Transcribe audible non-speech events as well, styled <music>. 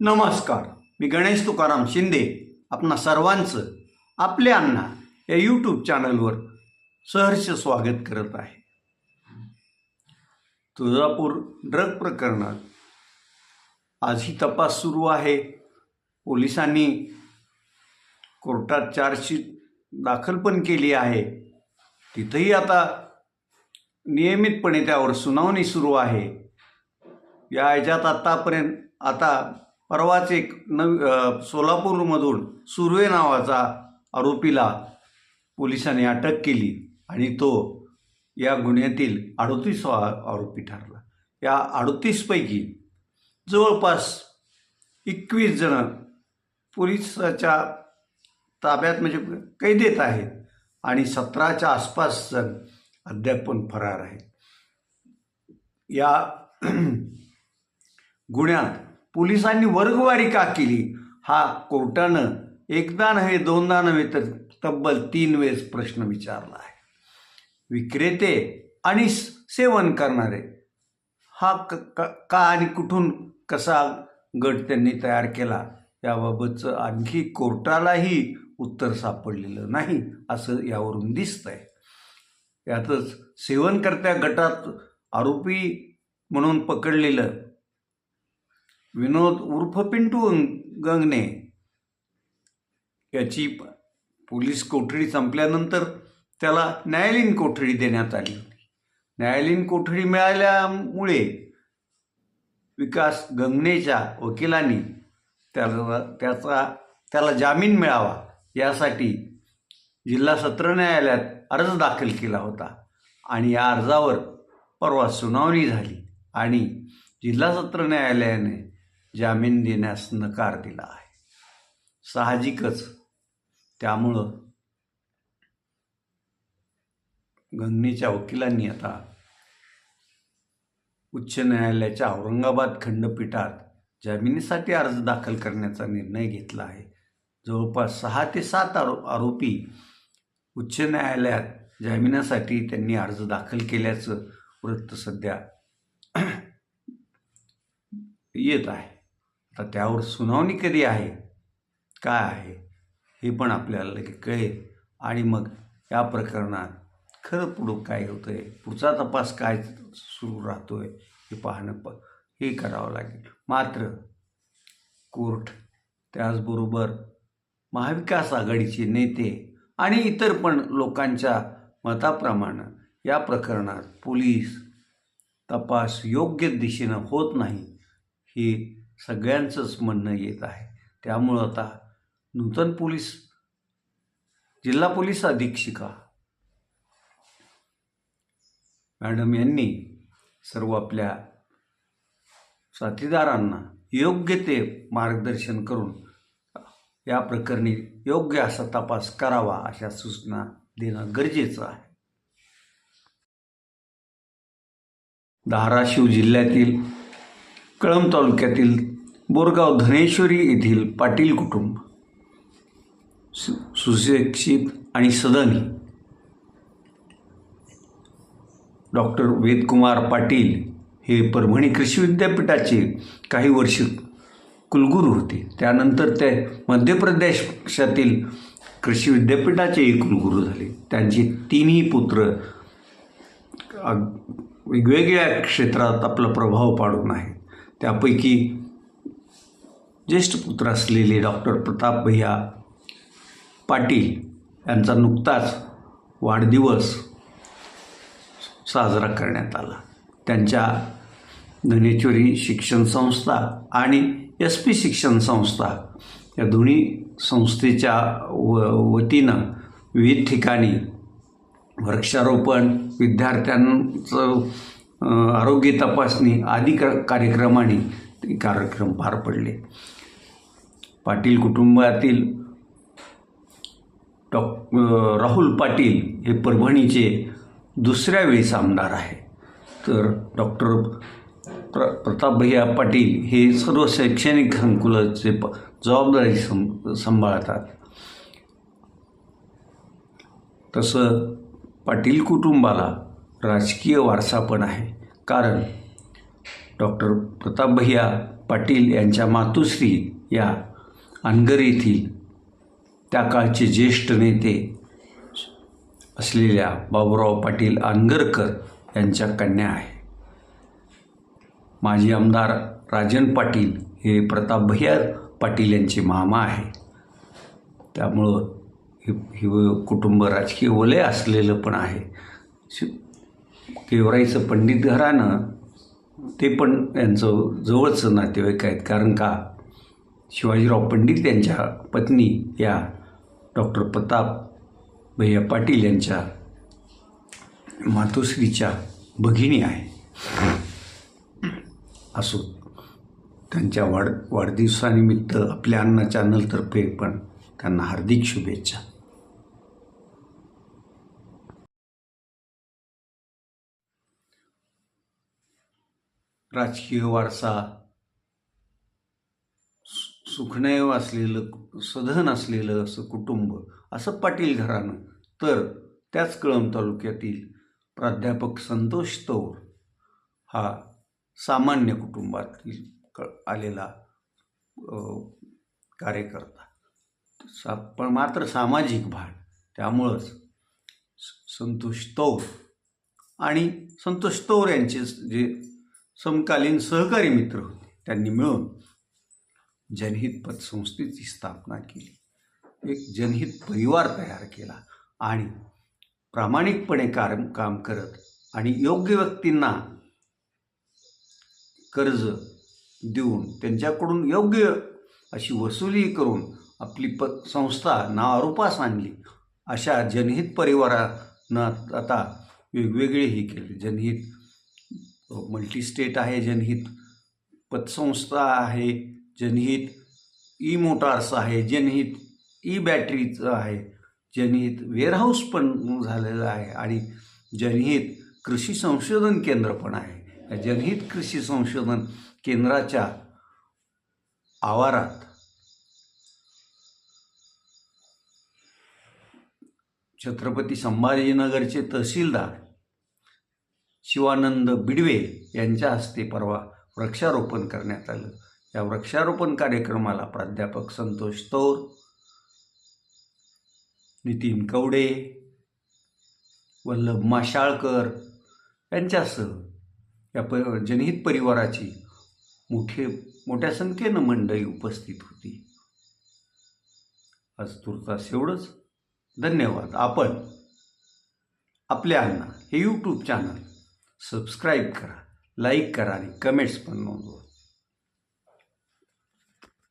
नमस्कार. मी गणेश तुकाराम शिंदे. आपणा सर्वांचं आपले अण्णा या यूट्यूब चॅनलवर सहर्ष स्वागत करत आहे. तुळजापूर ड्रग प्रकरणात आजही तपास सुरू आहे. पोलिसांनी कोर्टात चार्जशीट दाखल पण केली आहे. तिथंही आता नियमितपणे त्यावर सुनावणी सुरू आहे. या ह्याच्यात आत्तापर्यंत आता परवाच एक नव सोलापूरमधून सुर्वे नावाचा आरोपीला पोलिसांनी अटक केली आणि तो या गुन्ह्यातील अडतीसवा आरोपी ठरला. या अडतीसपैकी जवळपास एकवीस जण पोलिसाच्या ताब्यात म्हणजे कैदेत आहेत आणि सतराच्या आसपास जण अद्याप पण फरार आहेत. या <clears throat> गुन्ह्यात पोलिसांनी वर्गवारी का केली? हा कोर्टानं एकदा नव्हे दोनदा नव्हे तर तब्बल तीन वेळेस प्रश्न विचारला आहे. विक्रेते आणि स- सेवन करणारे हा क का आणि कुठून कसा गट त्यांनी तयार केला याबाबतचं आणखी कोर्टालाही उत्तर सापडलेलं नाही असं यावरून दिसतं आहे यातच सेवनकर्त्या गटात आरोपी म्हणून पकडलेलं विनोद उर्फ पिंटू गंगणे याची पोलीस कोठडी संपल्यानंतर त्याला न्यायालयीन कोठडी देण्यात आली. होती न्यायालयीन कोठडी मिळाल्यामुळे विकास गंगणेच्या वकिलांनी त्याला त्याचा त्याला जामीन मिळावा यासाठी जिल्हा सत्र न्यायालयात अर्ज दाखल केला होता आणि या अर्जावर परवा सुनावणी झाली आणि जिल्हा सत्र न्यायालयाने जामीन देण्यास नकार दिला आहे. साहजिकच त्यामुळं गंगणीच्या वकिलांनी आता उच्च न्यायालयाच्या औरंगाबाद खंडपीठात जामिनीसाठी अर्ज दाखल करण्याचा निर्णय घेतला आहे. जवळपास सहा ते सात आरो आरोपी उच्च न्यायालयात जामिनासाठी त्यांनी अर्ज दाखल केल्याचं वृत्त सध्या येत आहे. आता त्यावर सुनावणी कधी आहे? काय आहे? हे पण आपल्याला लगेच कळेल. आणि मग या प्रकरणात खरं पुढं काय होतं आहे पुढचा तपास काय सुरू राहतो आहे हे पाहणं प हे करावं लागेल. मात्र कोर्ट त्याचबरोबर महाविकास आघाडीचे नेते आणि इतर पण लोकांच्या मताप्रमाणे या प्रकरणात पोलीस तपास योग्य दिशेनं होत नाही हे सगळ्यांचंच म्हणणं येत आहे. त्यामुळं आता नूतन पोलीस जिल्हा पोलीस अधीक्षिका मॅडम यांनी सर्व आपल्या साथीदारांना योग्य ते मार्गदर्शन करून या प्रकरणी योग्य असा तपास करावा अशा सूचना देणं गरजेचं आहे. धाराशिव जिल्ह्यातील कळंब तालुक्यातील बोरगाव धनेश्वरी येथील पाटील कुटुंब सु सुशिक्षित आणि सदनी. डॉक्टर वेदकुमार पाटील हे परभणी कृषी विद्यापीठाचे काही वर्ष कुलगुरू होते. त्यानंतर ते मध्य प्रदेशातील कृषी विद्यापीठाचेही कुलगुरू झाले. त्यांचे तिन्ही पुत्र वेगवेगळ्या क्षेत्रात आपला प्रभाव पाडून आहेत. त्यापैकी ज्येष्ठ पुत्र असलेले डॉक्टर प्रताप भैया पाटील यांचा नुकताच वाढदिवस साजरा करण्यात आला. त्यांच्या धनेश्वरी शिक्षण संस्था आणि एस पी शिक्षण संस्था या दोन्ही संस्थेच्या व वतीनं विविध ठिकाणी वृक्षारोपण विद्यार्थ्यांचं आरोग्य तपासणी आदी क कार्यक्रमाने कार्यक्रम पार पडले. पाटील कुटुंबातील डॉ राहुल पाटील हे परभणीचे दुसऱ्या वेळेस आमदार आहे. तर डॉक्टर प्र प्रतापभैया पाटील हे सर्व शैक्षणिक संकुलाचे प जबाबदारी सं सांभाळतात. तसं पाटील कुटुंबाला राजकीय वारसा पण आहे. कारण डॉक्टर प्रतापभैया पाटील यांच्या मातुश्री या अनगर येथील त्या काळचे ज्येष्ठ नेते असलेल्या बाबुराव पाटील अनगरकर यांच्या कन्या आहे. माजी आमदार राजन पाटील हे प्रताप भैया पाटील यांचे मामा आहे. त्यामुळं हे हे कुटुंब राजकीय वलय असलेलं पण आहे. शि पंडित घराणं ते पण यांचं जवळचं नातेवाईक आहेत. कारण का? शिवाजीराव पंडित यांच्या पत्नी या डॉक्टर प्रताप भैया पाटील यांच्या मातोश्रीच्या भगिनी आहे. असो त्यांच्या वाढ वाढदिवसानिमित्त आपल्या अन्न चॅनलतर्फे पण त्यांना हार्दिक शुभेच्छा. राजकीय वारसा सु- असलेलं सधन असलेलं असं कुटुंब असं पाटील घराणं तर त्याच कळंब तालुक्यातील प्राध्यापक संतोष तौर हा सामान्य कुटुंबातील क आलेला कार्यकर्ता. सा पण मात्र सामाजिक भान त्यामुळंच संतोष तौर आणि संतोष तौर यांचे जे समकालीन सहकारी मित्र होते. त्यांनी मिळून जनहित पतसंस्थेची स्थापना केली. एक जनहित परिवार तयार केला आणि प्रामाणिकपणे काम काम करत आणि योग्य व्यक्तींना कर्ज देऊन त्यांच्याकडून योग्य अशी वसुली करून आपली प संस्था नावारूपास आणली. अशा जनहित परिवारानं आता वेगवेगळेही केले. जनहित हो, मल्टी स्टेट आहे जनहित पतसंस्था आहे जनहित ई मोटार्स आहे जनहित ई बॅटरीचं आहे जनहित वेअरहाऊस पण झालेलं आहे आणि जनहित कृषी संशोधन केंद्र पण आहे. जनहित कृषी संशोधन केंद्राच्या आवारात छत्रपती संभाजीनगरचे तहसीलदार शिवानंद बिडवे यांच्या हस्ते परवा वृक्षारोपण करण्यात आलं. या वृक्षारोपण कार्यक्रमाला प्राध्यापक संतोष तौर नितीन कवडे वल्लभ माशाळकर यांच्यासह या प जनहित परिवाराची मोठे मोठ्या संख्येनं मंडळी उपस्थित होती. आज तुर्तास एवढंच. धन्यवाद. आपण आपल्या अण्णा हे यूट्यूब चॅनल सबस्क्राईब करा लाईक करा आणि कमेंट्स पण नोंदवा.